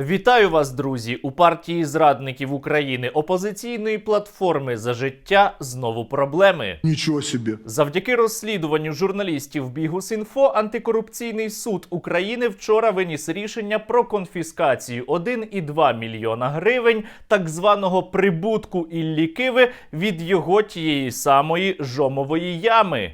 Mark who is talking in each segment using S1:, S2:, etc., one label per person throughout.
S1: Вітаю вас, друзі! У партії зрадників України опозиційної платформи за життя знову проблеми.
S2: Ничего себе.
S1: Завдяки розслідуванню журналістів Бігус.Інфо антикорупційний суд України вчора виніс рішення про конфіскацію 1,2 мільйона гривень так званого прибутку Іллі Киви від його тієї самої жомової ями.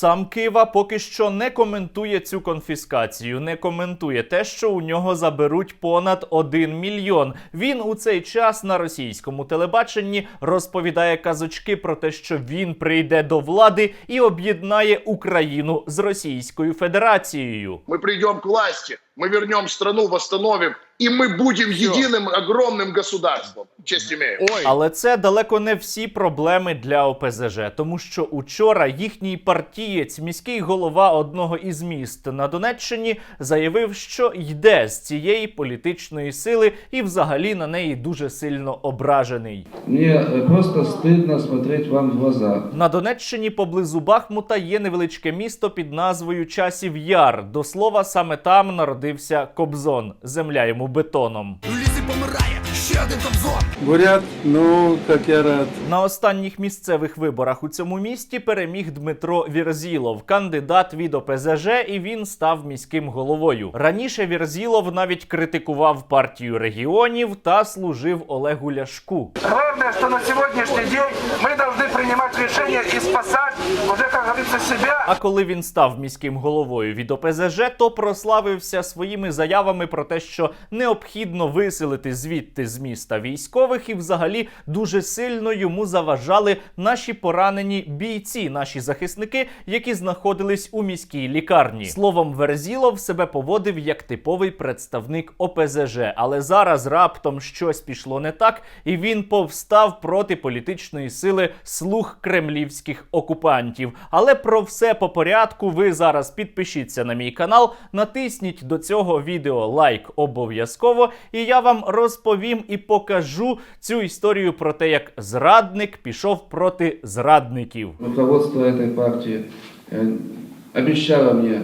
S1: Сам Кива поки що не коментує цю конфіскацію, не коментує те, що у нього заберуть понад 1 мільйон. Він у цей час на російському телебаченні розповідає казочки про те, що він прийде до влади і об'єднає Україну з Російською Федерацією.
S3: Ми прийдемо к власти, мы вернем страну, восстановим, и мы будем единым огромным государством. Честь имею.
S2: Ой,
S1: Але це далеко не всі проблеми для ОПЗЖ, тому що учора їхній партієць, міський голова одного із міст на Донеччині, заявив, що йде з цієї політичної сили і взагалі на неї дуже сильно ображений.
S4: Мне э, просто стыдно смотреть вам в глаза.
S1: На Донеччині поблизу Бахмута є невеличке місто під назвою Часів Яр. До слова, саме там народився Кобзон. Земля йому бетоном. лісі.
S5: Помирає ще один кобзон Бурят, ну, как я рад.
S1: На останніх місцевих виборах у цьому місті переміг Дмитро Вірзілов, кандидат від ОПЗЖ, і він став міським головою. Раніше Вірзілов навіть критикував партію регіонів та служив Олегу Ляшку.
S6: Главное, что на сегодняшний день мы должны принимать решения и спасать уже, как говорится.
S1: А коли він став міським головою від ОПЗЖ, то прославився своїми заявами про те, що необхідно виселити звідти з міста військових, і взагалі дуже сильно йому заважали наші поранені бійці, наші захисники, які знаходились у міській лікарні. Словом, Верзілов себе поводив як типовий представник ОПЗЖ, але зараз раптом щось пішло не так, і він повстав проти політичної сили слуг кремлівських окупантів. Але про все по порядку. Ви зараз підпишіться на мій канал, натисніть до цього відео лайк обов'язково, і я вам розповім і покажу цю історію про те, як зрадник пішов проти зрадників.
S4: Руководство цієї партії обіцяло обещало мне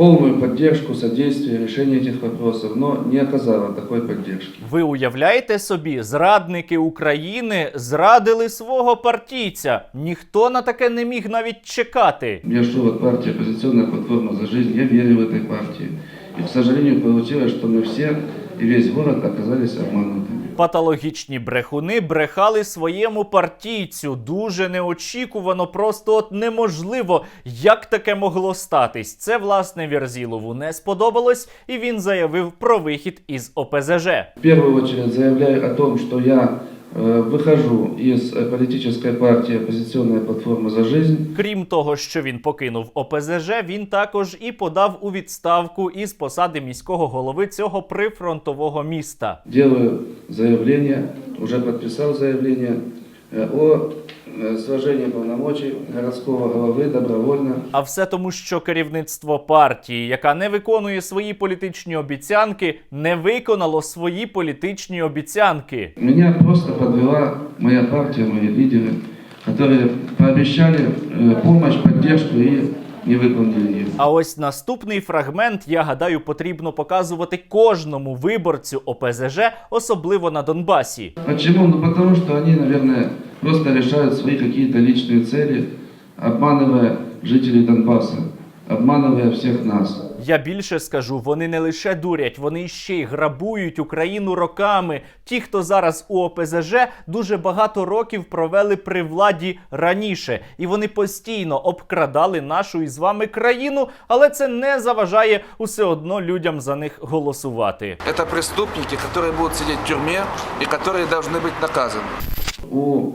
S4: полную поддержку, содействие, решение этих вопросов, но не оказало такой поддержки.
S1: Ви уявляєте собі, зрадники України зрадили свого партійця. Ніхто на таке не міг навіть чекати.
S4: Я шел от партии «Оппозиционная платформа за жизнь», я верил в этой партии. И, к сожалению, получилось, что мы все и весь город оказались обманутыми.
S1: Патологічні брехуни брехали своєму партійцю дуже неочікувано, просто от неможливо, як таке могло статись. Це власне Вірзілову не сподобалось, і він заявив про вихід із ОПЗЖ.
S4: В першу чергу заявляю о том, що я э, выхожу из э, политической партии «Оппозиционная платформа за жизнь».
S1: Крім того, що він покинув ОПЗЖ, він також і подав у відставку із посади міського голови цього прифронтового міста.
S4: Делаю заявление, уже подписал заявление э, о э, сложении полномочий городского головы добровольно.
S1: А все тому, що керівництво партії, яка не виконує свої політичні обіцянки, не виконало свої політичні обіцянки.
S4: Меня просто подвела моя партия, мои лидеры, которые пообещали э, помощь, поддержку и не выполнили ее.
S1: А ось наступний фрагмент, я гадаю, потрібно показувати кожному виборцю ОПЗЖ, особливо на Донбасі.
S4: Почему? Ну потому что они, наверное, просто решают свои какие-то личные цели, обманывая жителей Донбасса, обманывая всех нас.
S1: Я більше скажу, вони не лише дурять, вони ще й грабують Україну роками. Ті, хто зараз у ОПЗЖ, дуже багато років провели при владі раніше, і вони постійно обкрадали нашу із вами країну, але це не заважає усе одно людям за них голосувати.
S7: Это преступники, которые будут сидеть в тюрьме и которые должны быть наказаны.
S4: У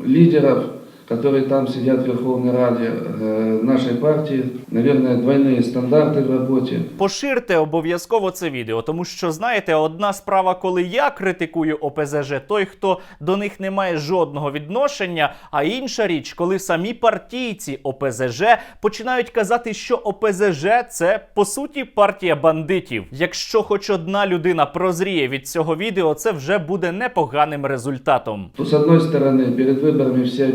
S4: лидеров, которые там сидят в Верховной Раде э, нашей партии, наверное, двойные стандарты в работе.
S1: Поширте обов'язково це відео, тому що знаєте, одна справа, коли я критикую ОПЗЖ, той, хто до них не має жодного відношення. А інша річ, коли самі партійці ОПЗЖ починають казати, що ОПЗЖ це по суті партія бандитів. Якщо хоч одна людина прозріє від цього відео, це вже буде непоганим результатом.
S4: То, с одной стороны, перед выборами все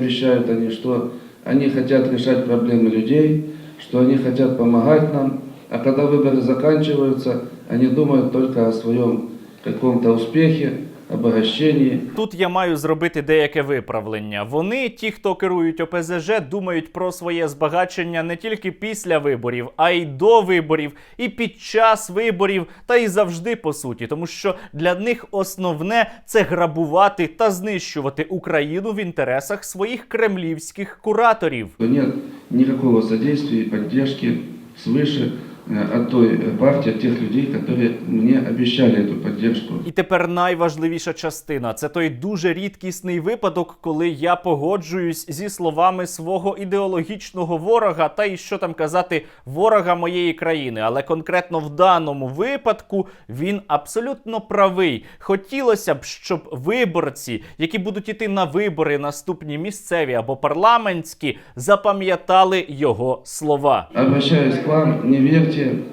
S4: обещают они, что они хотят решать проблемы людей, что они хотят помогать нам, а когда выборы заканчиваются, они думают только о своем каком-то успехе, обогащении.
S1: Тут я маю зробити деяке виправлення. Вони, ті, хто керують ОПЗЖ, думають про своє збагачення не тільки після виборів, а й до виборів, і під час виборів, та й завжди по суті, тому що для них основне це грабувати та знищувати Україну в інтересах своїх кремлівських кураторів.
S4: Нет никакого содействия и поддержки свыше э, от той э, партии, от тех людей, которые мне обещали эту поддержку.
S1: І тепер найважливіша частина це той дуже рідкісний випадок, коли я погоджуюсь зі словами свого ідеологічного ворога, та й що там казати, ворога моєї країни. Але конкретно в даному випадку він абсолютно правий. Хотілося б, щоб виборці, які будуть іти на вибори наступні місцеві або парламентські, запам'ятали його слова.
S4: Обращаюсь к вам, не верьте,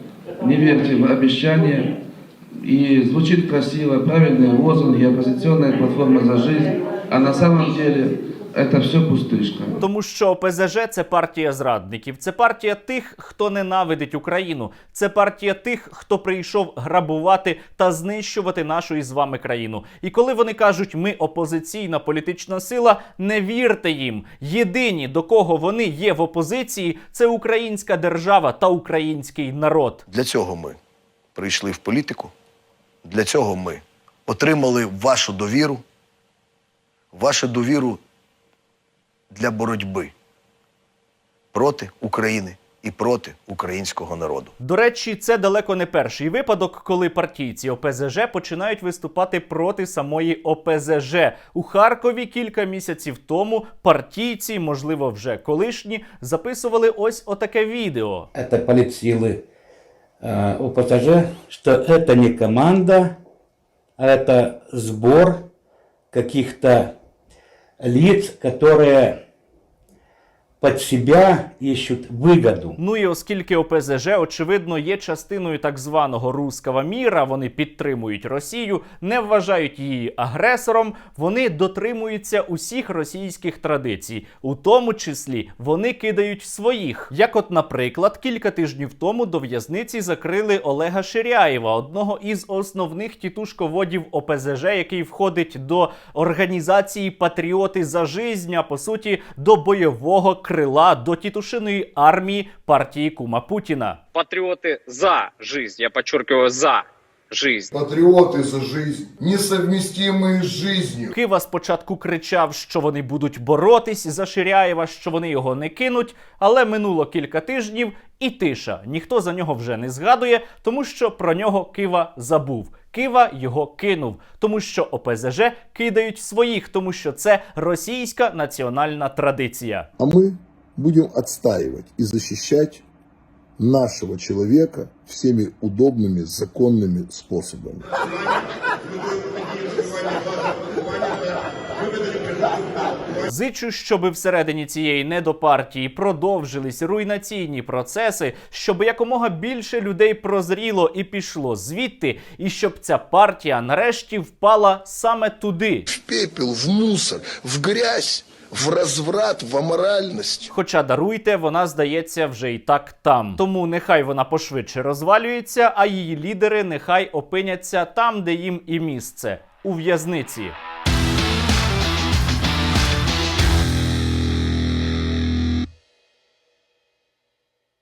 S4: не верьте в обещания. И звучит красиво, правильные лозунги, оппозиционная платформа за жизнь, а на самом деле это все пустышка.
S1: Тому що ОПЗЖ це партія зрадників, це партія тих, хто ненавидить Україну, це партія тих, хто прийшов грабувати та знищувати нашу із вами країну. І коли вони кажуть, ми опозиційна політична сила, не вірте їм. Єдині до кого вони є в опозиції, це українська держава та український народ.
S2: Для цього ми прийшли в політику. Для цього ми отримали вашу довіру, вашу довіру для боротьби проти України і проти українського народу.
S1: До речі, це далеко не перший випадок, коли партійці ОПЗЖ починають виступати проти самої ОПЗЖ. У Харкові кілька місяців тому партійці, можливо, вже колишні, записували ось отаке відео.
S8: это политсилы э, ОПЗЖ, что это не команда, а это сбор каких-то лиц, которые под себя ищут выгоду.
S1: Ну і оскільки ОПЗЖ, очевидно, є частиною так званого руского міра, вони підтримують Росію, не вважають її агресором, вони дотримуються усіх російських традицій, у тому числі вони кидають своїх. Як, от, наприклад, кілька тижнів тому до в'язниці закрили Олега Ширяєва, одного із основних тітушководів ОПЗЖ, який входить до організації Патріоти за жизнь, по суті до бойового крила до тітушиної армії партії Кума Путіна.
S9: Патріоти за жизнь, я подчеркиваю, за жизнь.
S10: Патриоты за жизнь, несовместимые с жизнью.
S1: Кива спочатку кричав, що вони будуть боротись за Ширяєва, що вони його не кинуть. Але минуло кілька тижнів і тиша. Ніхто за нього вже не згадує, тому що про нього Кива забув. Кива його кинув, тому що ОПЗЖ кидають своїх, тому що це російська національна традиція.
S10: А мы будем отстаивать и защищать нашего человека всеми удобными законными способами.
S1: Зичу, щоби всередині цієї недопартії продовжились руйнаційні процеси, щоб якомога більше людей прозріло і пішло звідти, і щоб ця партія нарешті впала саме туди.
S10: В пепел, в мусор, в грязь, в розврат, в аморальність.
S1: Хоча даруйте, вона здається вже і так там. Тому нехай вона пошвидше розвалюється, а її лідери нехай опиняться там, де їм і місце у в'язниці.